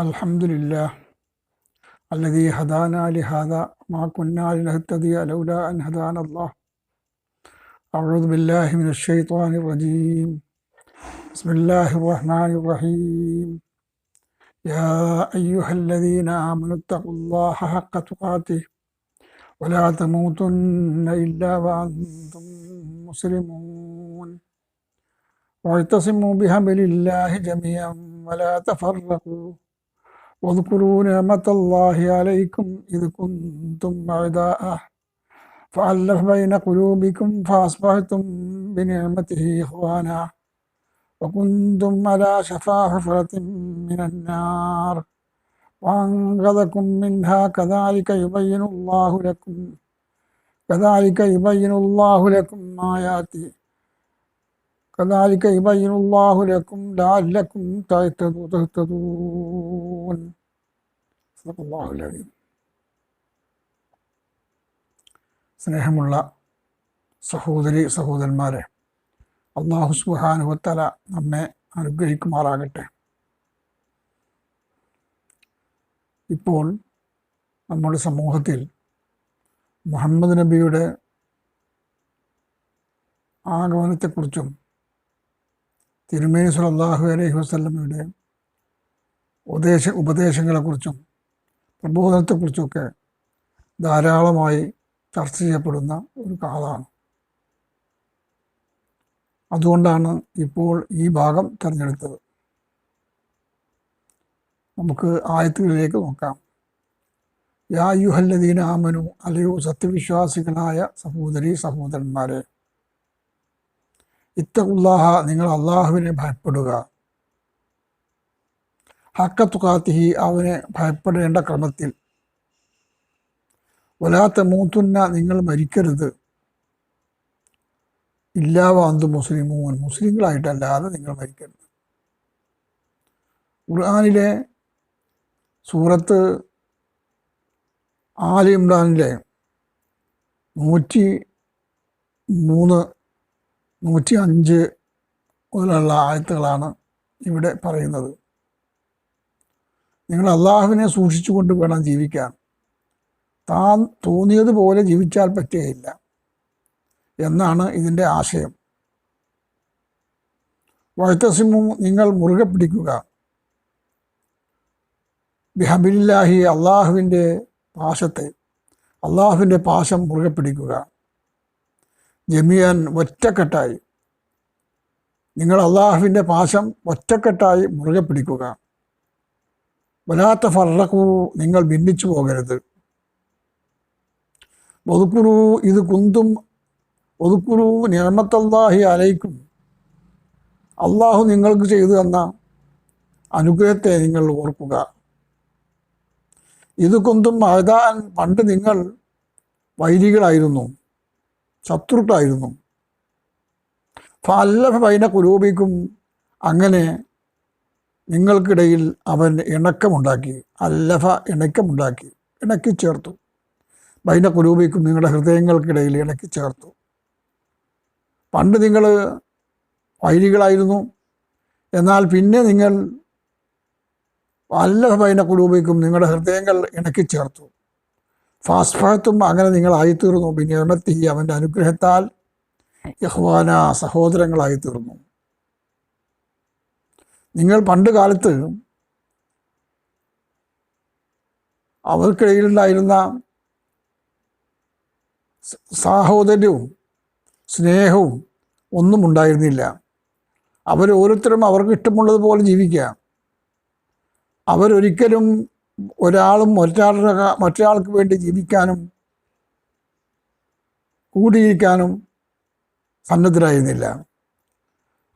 الحمد لله الذي هدانا لهذا ما كنا لنهتدي لولا أن هدانا الله. أعوذ بالله من الشيطان الرجيم. بسم الله الرحمن الرحيم. يا أيها الذين آمنوا اتقوا الله حق تقاته ولا تموتن إلا وأنتم مسلمون. واعتصموا بحبل الله جميعا ولا تفرقوا. واذكروا نعمة الله عليكم إذ كنتم أعداء فألف بين قلوبكم فأصبحتم بنعمته إخوانا وكنتم على شفا حفرة من النار وأنقذكم منها كذلك يبين الله لكم كذلك يبين الله لكم آياته كذلك يبين الله لكم لعلكم تهتدون صدق الله العظيم സ്നേഹമുള്ള സഹോദരി സഹോദരന്മാരെ അള്ളാഹു സുബാനുവത്തല നമ്മെ അനുഗ്രഹിക്കുമാറാകട്ടെ ഇപ്പോൾ നമ്മുടെ സമൂഹത്തിൽ മുഹമ്മദ് നബിയുടെ ആഗമനത്തെക്കുറിച്ചും തിരുമേനി സുലല്ലാഹു അലൈഹി വസ്ലമയുടെ ഉപദേശ ഉപദേശങ്ങളെക്കുറിച്ചും പ്രബോധനത്തെക്കുറിച്ചുമൊക്കെ ധാരാളമായി ചർച്ച ചെയ്യപ്പെടുന്ന ഒരു കാലാണ് അതുകൊണ്ടാണ് ഇപ്പോൾ ഈ ഭാഗം തിരഞ്ഞെടുത്തത്. നമുക്ക് ആയത്തുകളിലേക്ക് നോക്കാം. യാ യുഹല്ലദീന ആമനു സത്യവിശ്വാസികളായ സഹോദരി സഹോദരന്മാരെ. ഇത്തഖുല്ലാഹ നിങ്ങൾ അള്ളാഹുവിനെ ഭയപ്പെടുക. ഹക്കത്തുകാത്തിഹി അവനെ ഭയപ്പെടേണ്ട ക്രമത്തിൽ. വലാത്ത മൂത്തുന്ന നിങ്ങൾ മരിക്കരുത്. ഇല്ലാവാന്ത് മുസ്ലിമൂൻ മുസ്ലിങ്ങളായിട്ടല്ലാതെ നിങ്ങൾ മരിക്കരുത്. ഖുർആാനിലെ സൂറത്ത് ആലി ഇമ്രാനിലെ നൂറ്റി മൂന്ന് നൂറ്റി അഞ്ച് മുതലുള്ള ആയത്തുകളാണ് ഇവിടെ പറയുന്നത്. നിങ്ങൾ അള്ളാഹുവിനെ സൂക്ഷിച്ചുകൊണ്ട് വേണം ജീവിക്കാൻ. താൻ തോന്നിയതുപോലെ ജീവിച്ചാൽ പറ്റുകയില്ല എന്നാണ് ഇതിന്റെ ആശയം. വഴുത്തസിമു നിങ്ങൾ മുറുകെ പിടിക്കുക. ബിഹബില്ലാഹി അള്ളാഹുവിന്റെ പാശത്തെ അള്ളാഹുവിന്റെ പാശം മുറുകെ പിടിക്കുക. ജമിയാൻ ഒറ്റക്കെട്ടായി. നിങ്ങൾ അള്ളാഹുവിന്റെ പാശം ഒറ്റക്കെട്ടായി മുറുകെ പിടിക്കുക. വലാത്ത ഫറക്കൂ നിങ്ങൾ ഭിന്നിച്ചു പോകരുത്. ഒതുക്കുറു ഇത് കുന്തും ഒതുക്കുറു നിയമത്തല്ലാഹി അലയിക്കും അള്ളാഹു നിങ്ങൾക്ക് ചെയ്തു തന്ന അനുഗ്രഹത്തെ നിങ്ങൾ ഓർക്കുക. ഇത് കുന്തും അഴുതാൻ പണ്ട് നിങ്ങൾ വൈരികളായിരുന്നു. ശത്രുക്കളായിരുന്നു ഫല്ലഫ പൈന കുരൂപിക്കും അങ്ങനെ നിങ്ങൾക്കിടയിൽ അവൻ ഇണക്കമുണ്ടാക്കി അല്ലഫ ഇണക്കമുണ്ടാക്കി ഇണക്കി ചേർത്തു ബൈന കുരൂപിക്കും നിങ്ങളുടെ ഹൃദയങ്ങൾക്കിടയിൽ ഇണക്കി ചേർത്തു പണ്ട് നിങ്ങൾ വൈരികളായിരുന്നു. എന്നാൽ പിന്നെ നിങ്ങൾ അല്ലഫ ബൈന കുരൂപിക്കും നിങ്ങളുടെ ഹൃദയങ്ങൾ ഇണക്കി ചേർത്തു ഫാസ്ഫത്തും അങ്ങനെ നിങ്ങളായി തീർന്നു ബിനിയമത്തി അവന്റെ അനുഗ്രഹത്താൽ യഹ്വാന സഹോദരങ്ങളായി തീർന്നു നിങ്ങൾ പണ്ട് കാലത്ത് അവർക്കിടയിലുണ്ടായിരുന്ന സാഹോദര്യവും സ്നേഹവും ഒന്നും ഉണ്ടായിരുന്നില്ല. അവർ അവർക്ക് ഇഷ്ടമുള്ളതുപോലെ ജീവിക്കുക. അവരൊരിക്കലും ഒരാളും മറ്റൊരാളുടെ മറ്റൊരാൾക്ക് വേണ്ടി ജീവിക്കാനും കൂടിയിരിക്കാനും സന്നദ്ധരായിരുന്നില്ല.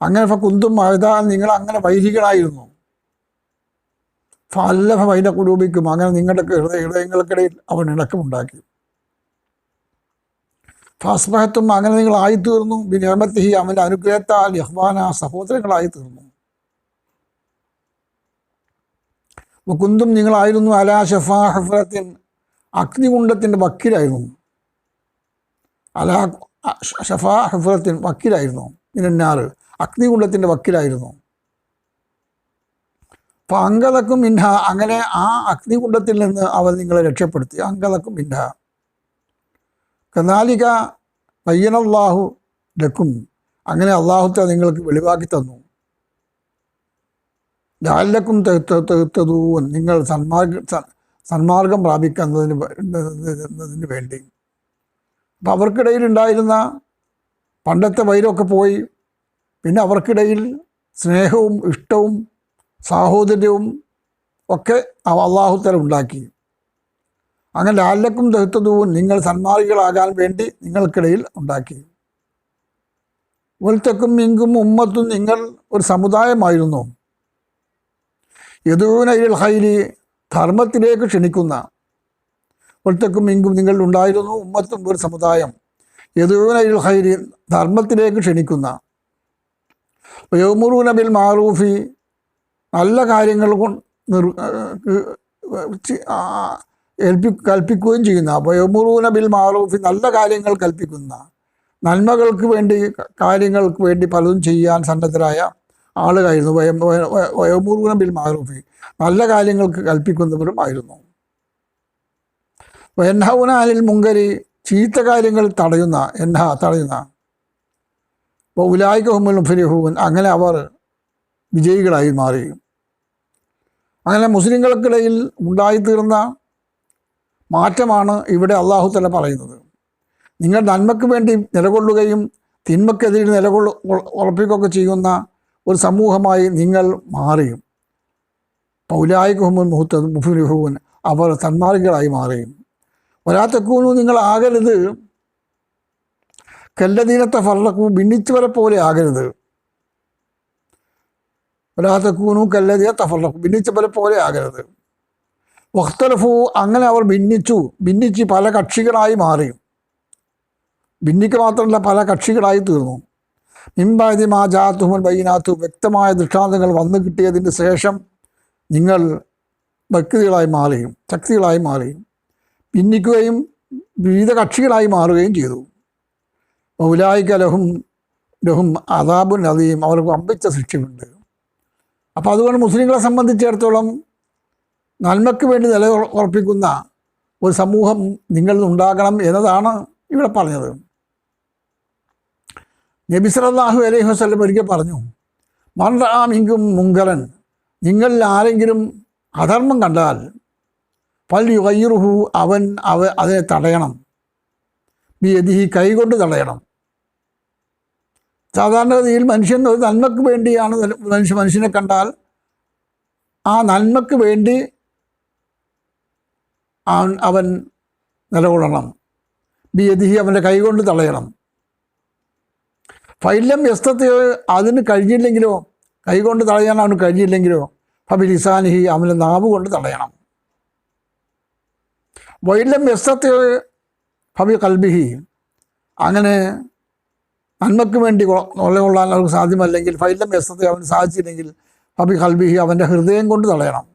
അങ്ങനെ കുന്തും അഴുതാൻ നിങ്ങൾ അങ്ങനെ വൈരികളായിരുന്നു. ഫല്ലഭ വൈന കുടുംബിക്കും അങ്ങനെ നിങ്ങളുടെ ഹൃദയ ഹൃദയങ്ങൾക്കിടയിൽ അവൻ ഇണക്കമുണ്ടാക്കി ഫാസ്ബഹത്തും അങ്ങനെ നിങ്ങൾ ആയിത്തീർന്നു. ബിനിയമത്തിഹി അവന്റെ അനുഗ്രഹത്താൽ യഹ്വാന സഹോദരങ്ങളായി തീർന്നു കുന്തും നിങ്ങളായിരുന്നു അലാ ഷഫാ അഗ്നികുണ്ടത്തിന്റെ വക്കീലായിരുന്നു. അലാ ഷഫാ ഹഫറത്തിൻ വക്കീലായിരുന്നു. മിനന്നാറ്. അഗ്നികുണ്ടത്തിന്റെ വക്കീലായിരുന്നു. അപ്പം അങ്കതക്കും മിൻഹ അങ്ങനെ ആ അഗ്നികുണ്ടത്തിൽ നിന്ന് അവർ നിങ്ങളെ രക്ഷപ്പെടുത്തി. അങ്കതക്കും മിൻഹ. കനാലിക പയ്യനല്ലാഹു ലക്കും. അങ്ങനെ അള്ളാഹുത്തെ നിങ്ങൾക്ക് വെളിവാക്കി തന്നു. ലാലക്കും തെത്തതൂൻ നിങ്ങൾ സന്മാർഗ സന്മാർഗം പ്രാപിക്കുന്നതിന് വേണ്ടി. അപ്പം അവർക്കിടയിൽ ഉണ്ടായിരുന്ന പണ്ടത്തെ വൈരമൊക്കെ പോയി. പിന്നെ അവർക്കിടയിൽ സ്നേഹവും ഇഷ്ടവും സാഹോദര്യവും ഒക്കെ അള്ളാഹുത്തരം ഉണ്ടാക്കി. അങ്ങനെ ലാലക്കും തെത്തതുവും നിങ്ങൾ സന്മാർഗികളാകാൻ വേണ്ടി നിങ്ങൾക്കിടയിൽ ഉണ്ടാക്കി. ഒൽത്തക്കും ഇങ്കും ഉമ്മത്തും നിങ്ങൾ ഒരു സമുദായമായിരുന്നു. യദൂനയിൽ ഹൈലി ധർമ്മത്തിലേക്ക് ക്ഷണിക്കുന്ന ഒറ്റക്കും ഇങ്കും നിങ്ങൾ ഉണ്ടായിരുന്നു ഉമ്മത്തും ഒരു സമുദായം. യദൂന ഇൽ ഹൈലി ധർമ്മത്തിലേക്ക് ക്ഷണിക്കുന്ന. യോമുറൂന ബിൽ മാറൂഫി നല്ല കാര്യങ്ങൾ കൊണ്ട് നിർ ഏൽപ്പി കൽപ്പിക്കുകയും ചെയ്യുന്ന. വയോമുറൂന ബിൽ മാറൂഫി നല്ല കാര്യങ്ങൾ കൽപ്പിക്കുന്ന. നന്മകൾക്ക് വേണ്ടി കാര്യങ്ങൾക്ക് വേണ്ടി പലതും ചെയ്യാൻ സന്നദ്ധരായ ആളുകളായിരുന്നു. വയം വയോമുറൂന ബിൽ മാറൂഫി. നല്ല കാര്യങ്ങൾക്ക് കൽപ്പിക്കുന്നവരും ആയിരുന്നു എൻഹൗന അനിൽ മുങ്കരി ചീത്ത കാര്യങ്ങൾ തടയുന്ന എൻഹ തടയുന്ന. അപ്പോൾ ഉലായിക ഹുമുൽ ഫിരിഹൂൻ അങ്ങനെ അവർ വിജയികളായി മാറി. അങ്ങനെ മുസ്ലിങ്ങൾക്കിടയിൽ ഉണ്ടായിത്തീർന്ന മാറ്റമാണ് ഇവിടെ അള്ളാഹു തല പറയുന്നത്. നിങ്ങൾ നന്മയ്ക്ക് വേണ്ടി നിലകൊള്ളുകയും തിന്മക്കെതിരെ നിലകൊള്ളു ഉറ- ഉറപ്പിക്കുകയൊക്കെ ചെയ്യുന്ന ഒരു സമൂഹമായി നിങ്ങൾ മാറിയും. പൗലായിക്കുഹുമുൻ മുഹൂത്ത മുഫുലിഹുവൻ അവർ തന്മാർഗികളായി മാറിയും. ഒരാത്തക്കൂന്നു നിങ്ങൾ ആകരുത്. കല്ലദീനത്തെ ഫർലക്കൂ ഭിന്നിച്ചവരെ പോലെ ആകരുത്. ഒരാത്തക്കൂനു കല്ലതീന തഫർലക്കൂ ഭിന്നിച്ചവരെ പോലെ ആകരുത്. വഖ്തലഫു അങ്ങനെ അവർ ഭിന്നിച്ചു. ഭിന്നിച്ച് പല കക്ഷികളായി മാറിയും ഭിന്നിക്ക് മാത്രമല്ല പല കക്ഷികളായി തീർന്നു. മിമ്പാതി മാ ബൈനാത്തു വ്യക്തമായ ദൃഷ്ടാന്തങ്ങൾ വന്നു കിട്ടിയതിന് ശേഷം നിങ്ങൾ വ്യക്തികളായി മാറുകയും ശക്തികളായി മാറുകയും ഭിന്നിക്കുകയും വിവിധ കക്ഷികളായി മാറുകയും ചെയ്തു. മൗലായിക ലഹും ലഹും അതാബുൻ നദിയും അവർക്ക് അമ്പിച്ച ശിക്ഷയുണ്ട്. അപ്പോൾ അതുകൊണ്ട് മുസ്ലിങ്ങളെ സംബന്ധിച്ചിടത്തോളം നന്മയ്ക്ക് വേണ്ടി നില ഉറപ്പിക്കുന്ന ഒരു സമൂഹം നിങ്ങളിൽ ഉണ്ടാകണം എന്നതാണ് ഇവിടെ പറഞ്ഞത്. നബി സല്ലല്ലാഹു അലൈഹി വസ്ലം ഒരിക്കൽ പറഞ്ഞു മൺറാമിങ്കും മുങ്കരൻ നിങ്ങളിൽ ആരെങ്കിലും അധർമ്മം കണ്ടാൽ പൽ യുഗയ്യുറുഹു അവൻ അവ അതിനെ തടയണം. ബി ബിയതിഹി കൈകൊണ്ട് തടയണം. സാധാരണഗതിയിൽ മനുഷ്യൻ ഒരു നന്മക്ക് വേണ്ടിയാണ് മനുഷ്യ മനുഷ്യനെ കണ്ടാൽ ആ നന്മക്ക് വേണ്ടി അവൻ അവൻ ബി ബിയതിഹി അവന്റെ കൈകൊണ്ട് തടയണം. ഫൈലം വ്യസ്തത്തെ അതിന് കഴിഞ്ഞില്ലെങ്കിലോ കൈകൊണ്ട് തടയാൻ അവന് കഴിഞ്ഞില്ലെങ്കിലോ ഫബി ലിസാനിഹി അവന്റെ നാവ് കൊണ്ട് തടയണം. വൈലം വ്യസ്തത്തെ ഫബി കൽബിഹി അങ്ങനെ നന്മയ്ക്ക് വേണ്ടി നിലകൊള്ളാൻ അവർക്ക് സാധ്യമല്ലെങ്കിൽ ഫൈലം വ്യസ്തത്തെ അവന് സാധിച്ചില്ലെങ്കിൽ ഫബി കൽബിഹി അവന്റെ ഹൃദയം കൊണ്ട് തടയണം.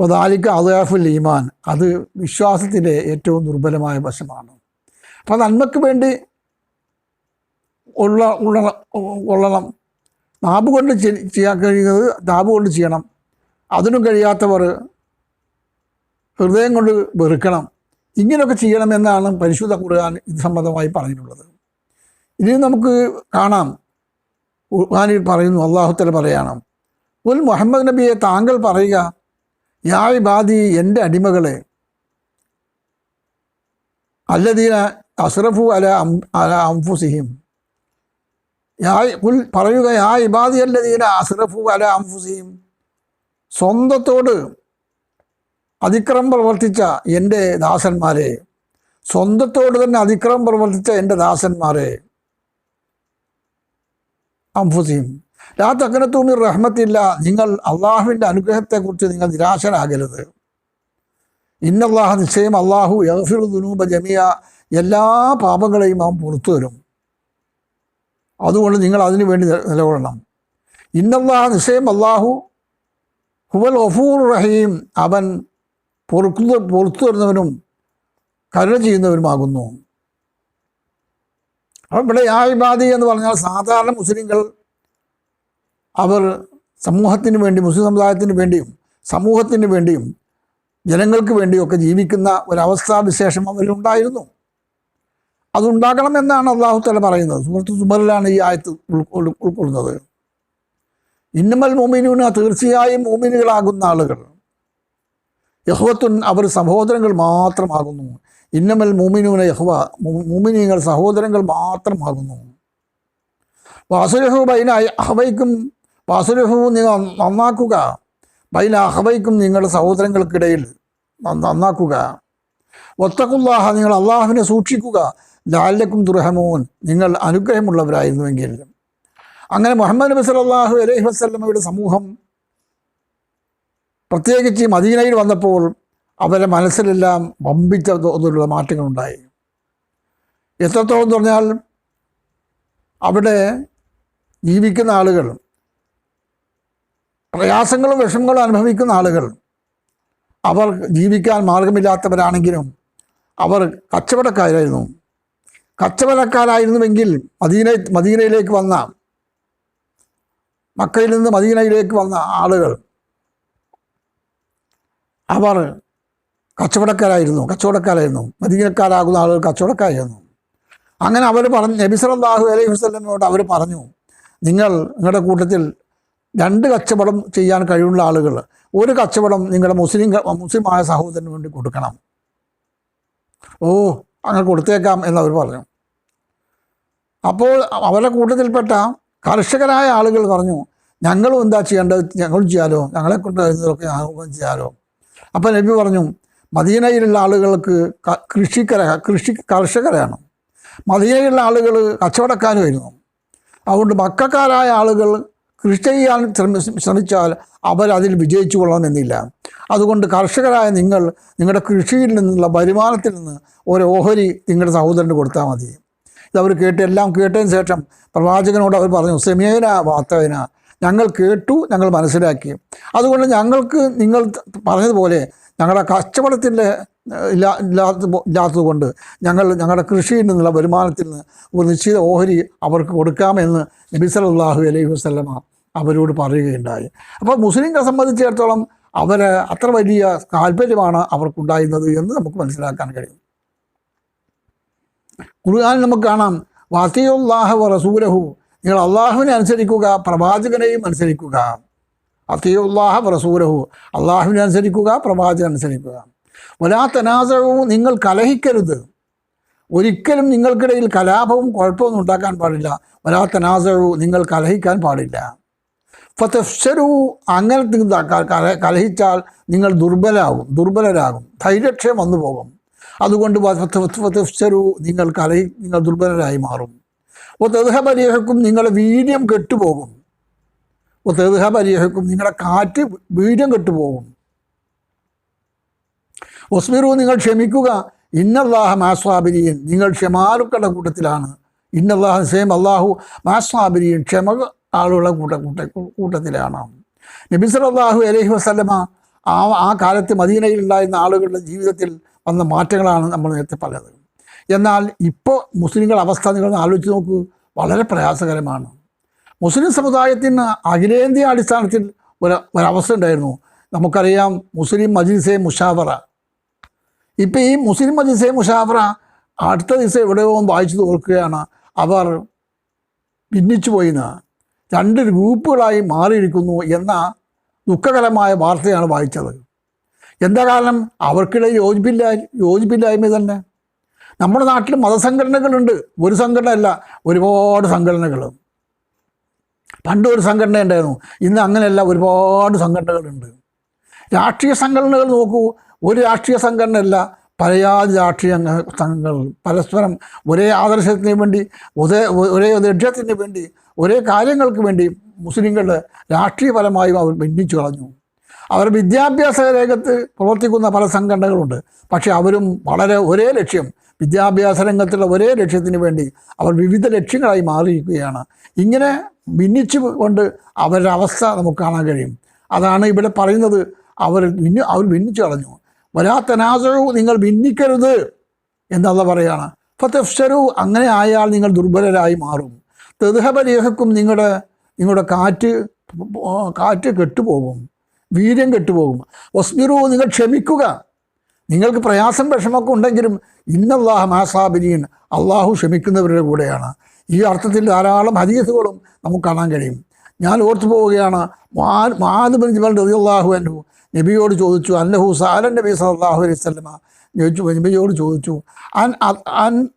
വദാലിക്ക അദാഫുൽ ഈമാൻ അത് വിശ്വാസത്തിന്റെ ഏറ്റവും ദുർബലമായ വശമാണ്. അപ്പോൾ നന്മയ്ക്ക് വേണ്ടി ഉള്ള ഉള്ള കൊള്ളണം. നാബ് കൊണ്ട് ചെയ്യാൻ കഴിയുന്നത് നാബ് കൊണ്ട് ചെയ്യണം. അതിനും കഴിയാത്തവർ ഹൃദയം കൊണ്ട് വെറുക്കണം. ഇങ്ങനെയൊക്കെ ചെയ്യണമെന്നാണ് പരിശുദ്ധ ഖുർആൻ ഇത് സംബന്ധമായി പറഞ്ഞിട്ടുള്ളത്. ഇനി നമുക്ക് കാണാം. ഖുർആനിൽ പറയുന്നു അള്ളാഹുത്തല പറയണം ഉൽ മുഹമ്മദ് നബിയെ താങ്കൾ പറയുക യാ ബാദി എന്റെ അടിമകളെ അല്ലദീന അസ്രഫു അല അല അംഫുസിഹിം. യാ ഉൽ പറയുക യാ ഇബാദി അല്ലദീന അസ്രഫു അല അംഫുസീം സ്വന്തത്തോട് അതിക്രമം പ്രവർത്തിച്ച എന്റെ ദാസന്മാരെ സ്വന്തത്തോട് തന്നെ അതിക്രമം പ്രവർത്തിച്ച എന്റെ ദാസന്മാരെ അംഫുസീം ലാ തക്കനത്തൂമി റഹ്മത്തില്ല നിങ്ങൾ അള്ളാഹുവിന്റെ അനുഗ്രഹത്തെക്കുറിച്ച് നിങ്ങൾ നിരാശരാകരുത് ഇന്നല്ലാഹ നിശ്ചയം അള്ളാഹു യഹഫിറു ദുനൂബ ജമിയ എല്ലാ പാപങ്ങളെയും അവൻ പുറത്തു വരും അതുകൊണ്ട് നിങ്ങൾ അതിനു വേണ്ടി നില- നിലകൊള്ളണം. ഇന്നല്ലാ നിശ്ചയം അള്ളാഹു ഹുവൽ ഒഫൂർ റഹീം. അവൻ പൊറുക്കുന്ന പൊറത്തു വരുന്നവനും കരുണ ചെയ്യുന്നവരുമാകുന്നു അപ്പം ഇവിടെ യാ ഇബാദി എന്ന് പറഞ്ഞാൽ സാധാരണ മുസ്ലിങ്ങൾ അവർ സമൂഹത്തിന് വേണ്ടി മുസ്ലിം സമുദായത്തിന് വേണ്ടിയും സമൂഹത്തിന് വേണ്ടിയും ജനങ്ങൾക്ക് വേണ്ടിയൊക്കെ ജീവിക്കുന്ന ഒരവസ്ഥാവിശേഷം അവരിലുണ്ടായിരുന്നു. അതുണ്ടാകണമെന്നാണ് അള്ളാഹു തല പറയുന്നത്. സുഹൃത്ത് സുമറിലാണ് ഈ ആയത്ത് ഉൾ- ഉൾ- ഉൾക്കൊള്ളുന്നത്. ഇന്നമൽ മോമിനുന തീർച്ചയായും മോമിനുകളാകുന്ന ആളുകൾ. യഹ്വത്തുൻ അവർ സഹോദരങ്ങൾ മാത്രമാകുന്നു. ഇന്നമൽ മോമിനുന യഹ്വ മോമിനിയങ്ങൾ സഹോദരങ്ങൾ മാത്രമാകുന്നു. വാസുരഹു ബൈന അഹവൈക്കും വാസുരഹു നിങ്ങൾ നന്നാക്കുക. ബൈന അഹവൈക്കും നിങ്ങളുടെ സഹോദരങ്ങൾക്കിടയിൽ നന്നാക്കുക. ഒത്തക്കുല്ലാഹ നിങ്ങൾ അള്ളാഹുവിനെ സൂക്ഷിക്കുക. ലാലക്കും ദുർഹമൂൻ. നിങ്ങൾ അനുഗ്രഹമുള്ളവരായിരുന്നുവെങ്കിൽ. അങ്ങനെ മുഹമ്മദ് നബി സല്ലല്ലാഹു അലൈഹി വസ്ലമയുടെ സമൂഹം പ്രത്യേകിച്ച് മദീനയിൽ വന്നപ്പോൾ അവരെ മനസ്സിലെല്ലാം വമ്പിച്ച തോതിലുള്ള മാറ്റങ്ങളുണ്ടായി. എത്രത്തോളം എന്ന് പറഞ്ഞാൽ അവിടെ ജീവിക്കുന്ന ആളുകൾ പ്രയാസങ്ങളും വിഷമങ്ങളും അനുഭവിക്കുന്ന ആളുകൾ അവർ ജീവിക്കാൻ മാർഗമില്ലാത്തവരാണെങ്കിലും അവർ കച്ചവടക്കാരായിരുന്നു. കച്ചവടക്കാരായിരുന്നുവെങ്കിൽ മദീന മദീനയിലേക്ക് വന്ന മക്കയിൽ നിന്ന് മദീനയിലേക്ക് വന്ന ആളുകൾ അവർ കച്ചവടക്കാരായിരുന്നു കച്ചവടക്കാരായിരുന്നു. മദീനക്കാരാകുന്ന ആളുകൾ കച്ചവടക്കാരായിരുന്നു. അങ്ങനെ അവർ പറഞ്ഞു നബിസലാഹു അലൈഹി വസ്ലമിനോട് അവർ പറഞ്ഞു നിങ്ങൾ നിങ്ങളുടെ കൂട്ടത്തിൽ രണ്ട് കച്ചവടം ചെയ്യാൻ കഴിവുള്ള ആളുകൾ ഒരു കച്ചവടം നിങ്ങളുടെ മുസ്ലിം മുസ്ലിമായ സഹോദരന് വേണ്ടി കൊടുക്കണം. ഓ അങ്ങനെ കൊടുത്തേക്കാം എന്നവർ പറഞ്ഞു. അപ്പോൾ അവരുടെ കൂട്ടത്തിൽപ്പെട്ട കർഷകരായ ആളുകൾ പറഞ്ഞു ഞങ്ങളും എന്താ ചെയ്യേണ്ടത്? ഞങ്ങളും ചെയ്യാലോ? ഞങ്ങളെ കൊണ്ട് ഇതൊക്കെ ചെയ്യാലോ? അപ്പം നബി പറഞ്ഞു മദീനയിലുള്ള ആളുകൾക്ക് കൃഷിക്കര കൃഷി കർഷകരാണ്. മദീനയിലുള്ള ആളുകൾ കച്ചവടക്കാരുമായിരുന്നു അതുകൊണ്ട് മക്കാരായ ആളുകൾ കൃഷി ചെയ്യാൻ ശ്രമി ശ്രമിച്ചാൽ അവരതിൽ വിജയിച്ചു കൊള്ളണമെന്നില്ല അതുകൊണ്ട് കർഷകരായ നിങ്ങൾ നിങ്ങളുടെ കൃഷിയിൽ നിന്നുള്ള വരുമാനത്തിൽ നിന്ന് ഒരു ഓഹരി നിങ്ങളുടെ സഹോദരന് കൊടുത്താൽ മതി. ഇതവർ കേട്ട് എല്ലാം കേട്ടതിന് ശേഷം പ്രവാചകനോട് അവർ പറഞ്ഞു സെമേന വാർത്തവന ഞങ്ങൾ കേട്ടു ഞങ്ങൾ മനസ്സിലാക്കി. അതുകൊണ്ട് ഞങ്ങൾക്ക് നിങ്ങൾ പറഞ്ഞതുപോലെ ഞങ്ങളുടെ കച്ചവടത്തിന്റെ ഇല്ലാ ഇല്ലാത്ത ഇല്ലാത്തത് കൊണ്ട് ഞങ്ങൾ ഞങ്ങളുടെ കൃഷിയിൽ നിന്നുള്ള വരുമാനത്തിൽ നിന്ന് ഒരു നിശ്ചിത ഓഹരി അവർക്ക് കൊടുക്കാമെന്ന് നബി അലൈഹി വസ്ലമ അവരോട് പറയുകയുണ്ടായി. അപ്പോൾ മുസ്ലിങ്ങളെ സംബന്ധിച്ചിടത്തോളം അവർ അത്ര വലിയ താല്പര്യമാണ് അവർക്കുണ്ടായിരുന്നത് എന്ന് നമുക്ക് മനസ്സിലാക്കാൻ കഴിയും. ഖുർആൻ നമുക്ക് കാണാം. വാത്തിയുല്ലാഹ വ റസൂലഹു. നിങ്ങൾ അള്ളാഹുവിനെ അനുസരിക്കുക പ്രവാചകനെയും അനുസരിക്കുക. അത്തിയുല്ലാഹ വ റസൂലഹു. അള്ളാഹുവിനെ അനുസരിക്കുക പ്രവാചകൻ അനുസരിക്കുക. വലാ തനാസവും നിങ്ങൾ കലഹിക്കരുത്. ഒരിക്കലും നിങ്ങൾക്കിടയിൽ കലാപവും കുഴപ്പമൊന്നും ഉണ്ടാക്കാൻ പാടില്ല. വലാ തനാസവും നിങ്ങൾ കലഹിക്കാൻ പാടില്ല. ഫതഫ്സരു അങ്ങനെ കലഹിച്ചാൽ നിങ്ങൾ ദുർബലാകും ദുർബലരാകും ധൈര്യക്ഷയം വന്നു പോകും അതുകൊണ്ട് ഫതഫ്സരു നിങ്ങൾ കലയിൽ നിങ്ങൾ ദുർബലരായി മാറും. പരിഹക്കും നിങ്ങളെ വീര്യം കെട്ടുപോകും. പരിഹക്കും നിങ്ങളെ കാറ്റ് വീര്യം കെട്ടുപോകും. ഒസ്മിറു നിങ്ങൾ ക്ഷമിക്കുക. ഇന്നല്ലാഹ മാസ്വാബിരിയൻ നിങ്ങൾ ക്ഷമാലുക്കളുടെ കൂട്ടത്തിലാണ്. ഇന്നല്ലാഹ സെയിം അള്ളാഹു മാസ്വാബിരിയൻ ക്ഷമ ആളുകളുടെ കൂട്ട കൂട്ട കൂട്ടത്തിലാണ്. നബി അള്ളാഹു അലഹി വസ്ലമ ആ ആ കാലത്ത് മദീനയിൽ ഉണ്ടായിരുന്ന ആളുകളുടെ ജീവിതത്തിൽ വന്ന മാറ്റങ്ങളാണ് നമ്മൾ നേരത്തെ പറഞ്ഞത്. എന്നാൽ ഇപ്പോൾ മുസ്ലിങ്ങൾ അവസ്ഥ നിങ്ങൾ ആലോചിച്ച് നോക്കൂ. വളരെ പ്രയാസകരമാണ്. മുസ്ലിം സമുദായത്തിന് അഖിലേന്ത്യാ അടിസ്ഥാനത്തിൽ ഒരു ഒരവസ്ഥ ഉണ്ടായിരുന്നു. നമുക്കറിയാം മുസ്ലിം മജ്ലിസെ മുഷാവറ. ഇപ്പം ഈ മുസ്ലിം മജ്ലിസെ മുഷാവറ അടുത്ത ദിവസം എവിടെയോ വായിച്ചു തോൽക്കുകയാണ് അവർ ഭിന്നിച്ചു പോയിന്ന്. രണ്ട് ഗ്രൂപ്പുകളായി മാറിയിരിക്കുന്നു എന്ന ദുഃഖകരമായ വാർത്തയാണ് വായിച്ചത്. എന്താ കാരണം? അവർക്കിടയിൽ യോജിപ്പില്ല യോജിപ്പില്ലായ്മ തന്നെ. നമ്മുടെ നാട്ടിൽ മതസംഘടനകളുണ്ട്. ഒരു സംഘടന അല്ല ഒരുപാട് സംഘടനകൾ പണ്ട് ഒരു സംഘടന ഉണ്ടായിരുന്നു. ഇന്ന് അങ്ങനെയല്ല ഒരുപാട് സംഘടനകളുണ്ട്. രാഷ്ട്രീയ സംഘടനകൾ നോക്കൂ. ഒരു രാഷ്ട്രീയ സംഘടനയല്ല പലയാതി രാഷ്ട്രീയ സംഘങ്ങൾ പരസ്പരം ഒരേ ആദർശത്തിന് വേണ്ടി ഒരേ ഒരേ ലക്ഷ്യത്തിന് വേണ്ടി ഒരേ കാര്യങ്ങൾക്ക് വേണ്ടി മുസ്ലിങ്ങൾ രാഷ്ട്രീയപരമായും അവർ ഭിന്നിച്ചു കളഞ്ഞു. അവർ വിദ്യാഭ്യാസ രംഗത്ത് പ്രവർത്തിക്കുന്ന പല സംഘടനകളുണ്ട്. പക്ഷേ അവരും വളരെ ഒരേ ലക്ഷ്യം വിദ്യാഭ്യാസ രംഗത്തുള്ള ഒരേ ലക്ഷ്യത്തിന് വേണ്ടി അവർ വിവിധ ലക്ഷ്യങ്ങളായി മാറിയിരിക്കുകയാണ്. ഇങ്ങനെ ഭിന്നിച്ചു കൊണ്ട് അവരുടെ അവസ്ഥ നമുക്ക് കാണാൻ കഴിയും. അതാണ് ഇവിടെ പറയുന്നത്. അവർ ഭിന്നു അവർ ഭിന്നിച്ചു കളഞ്ഞു. വരാത്തനാസവും നിങ്ങൾ ഭിന്നിക്കരുത് എന്നുള്ള പറയാണ്. ഫത്തഫ്സരു അങ്ങനെ ആയാൽ നിങ്ങൾ ദുർബലരായി മാറും. തെതുഹബലേഹക്കും നിങ്ങളുടെ നിങ്ങളുടെ കാറ്റ് കാറ്റ് കെട്ടുപോകും. വീര്യം കെട്ടുപോകും. ഒസ്മിറു നിങ്ങൾ ക്ഷമിക്കുക. നിങ്ങൾക്ക് പ്രയാസം വിഷമമൊക്കെ ഉണ്ടെങ്കിലും ഇന്നല്ലാഹ മാസാബിനീൻ അള്ളാഹു ക്ഷമിക്കുന്നവരുടെ കൂടെയാണ്. ഈ അർത്ഥത്തിൽ ധാരാളം ഹദീസുകളും നമുക്ക് കാണാൻ കഴിയും. ഞാൻ ഓർത്തു പോവുകയാണ് മാത് ബിൻ അൻഹു നബിയോട് ചോദിച്ചു അല്ലഹു സാലൻ നബി സല്ലല്ലാഹു അലൈഹി വസല്ലമ? ചോദിച്ചു നബിയോട് ചോദിച്ചു അൻ അൻ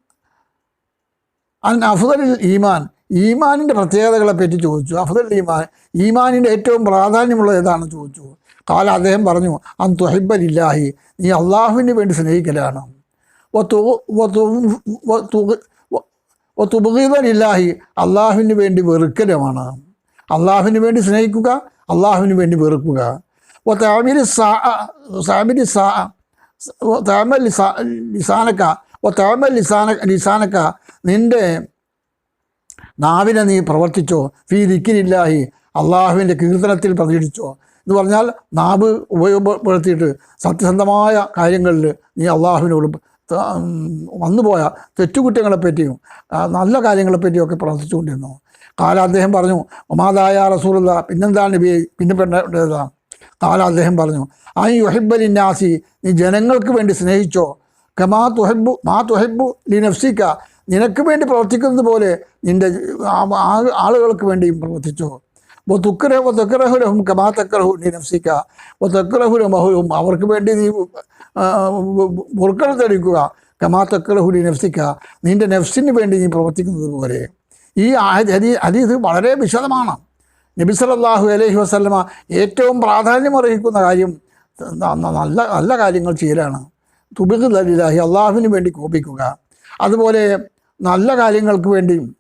അൻ അഫ്ദലിൽ ഈമാൻ ഈമാനിന്റെ പ്രത്യേകതകളെ പറ്റി ചോദിച്ചു. അഫദൽ ഈമാൻ ഈമാനിന്റെ ഏറ്റവും പ്രാധാന്യമുള്ളത് ഏതാണെന്ന് ചോദിച്ചു. കാല അദ്ദേഹം പറഞ്ഞു അൻ തുഹിബലില്ലാഹി നീ അള്ളാഹുവിന് വേണ്ടി സ്നേഹിക്കലാണ്. ഇല്ലാഹി അള്ളാഹുവിന് വേണ്ടി വെറുക്കലുമാണ്. അള്ളാഹുവിന് വേണ്ടി സ്നേഹിക്കുക അള്ളാഹുവിന് വേണ്ടി വെറുക്കുക. ഒ താമിരി സാ സാമിരി സാ ലിസാനക്ക ഒ താമൽ ലിസാന ലിസാനക്ക നിന്റെ നാവിനെ നീ പ്രവർത്തിച്ചോ? ഫീ ദിക്കിരില്ലാഹി അള്ളാഹുവിന്റെ കീർത്തനത്തിൽ പ്രതിഷ്ഠിച്ചോ എന്ന് പറഞ്ഞാൽ നാവ് ഉപയോഗപ്പെടുത്തിയിട്ട് സത്യസന്ധമായ കാര്യങ്ങളിൽ നീ അള്ളാഹുവിനോട് വന്നുപോയ തെറ്റുകുറ്റങ്ങളെപ്പറ്റിയും നല്ല കാര്യങ്ങളെപ്പറ്റിയും ഒക്കെ പ്രവർത്തിച്ചുകൊണ്ടിരുന്നു കാല അദ്ദേഹം പറഞ്ഞു ഒമാതായ റസൂലുള്ള പിന്നെന്താണ് നബി? പിന്നെ പെണ്ണേതാണ് കാല അദ്ദേഹം പറഞ്ഞു ആ യുഹിബലിന്നാസി നീ ജനങ്ങൾക്ക് വേണ്ടി സ്നേഹിച്ചോ? കമാ തുഹബു മാ തുഹബു ലി നഫ്സിക്ക നിനക്ക് വേണ്ടി പ്രവർത്തിക്കുന്നത് പോലെ നിന്റെ ആളുകൾക്ക് വേണ്ടിയും പ്രവർത്തിച്ചോ. തെക്കറഹുലഹും കമാ തക്കരഹു നീ നംസിക്ക നഫ്സിക്ക ഒ തെക്കറഹുലമഹുലും അവർക്ക് വേണ്ടി നീ മുറുക്കൾ തെളിക്കുക കമാ തക്കറഹു നീ നഫ്സിക്ക നിന്റെ നഫ്സിന് വേണ്ടി നീ പ്രവർത്തിക്കുന്നത് പോലെ. ഈ ഹദീസ് വളരെ വിശദമാണ്. നബി സല്ലല്ലാഹു അലൈഹി വസല്ലമ ഏറ്റവും പ്രാധാന്യം അർഹിക്കുന്ന കാര്യം നല്ല നല്ല കാര്യങ്ങൾ ചെയ്യലാണ്. തുബിഖ് ദലിലാഹി അള്ളാഹുവിന് വേണ്ടി കോപിക്കുക. അതുപോലെ നല്ല കാര്യങ്ങൾക്ക് വേണ്ടിയും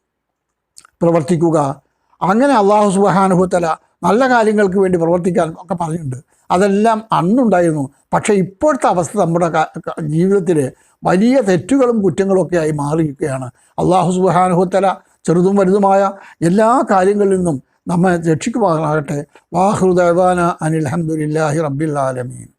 പ്രവർത്തിക്കുക. അങ്ങനെ അള്ളാഹു സുബഹാനുഭവത്തല നല്ല കാര്യങ്ങൾക്ക് വേണ്ടി പ്രവർത്തിക്കാൻ ഒക്കെ പറഞ്ഞിട്ടുണ്ട് അതെല്ലാം അന്നുണ്ടായിരുന്നു. പക്ഷേ ഇപ്പോഴത്തെ അവസ്ഥ നമ്മുടെ ജീവിതത്തിൽ വലിയ തെറ്റുകളും കുറ്റങ്ങളും ഒക്കെ ആയി മാറിയിരിക്കുകയാണ്. അള്ളാഹു സുബഹാനുഭവത്തല ചെറുതും വലുതുമായ എല്ലാ കാര്യങ്ങളിൽ നിന്നും നമ്മെ രക്ഷിക്കുമാറാകട്ടെ. വാഹൃദാന അനിൽ അഹമ്മദില്ലാഹി റബ്ബിൽ ആലമീൻ.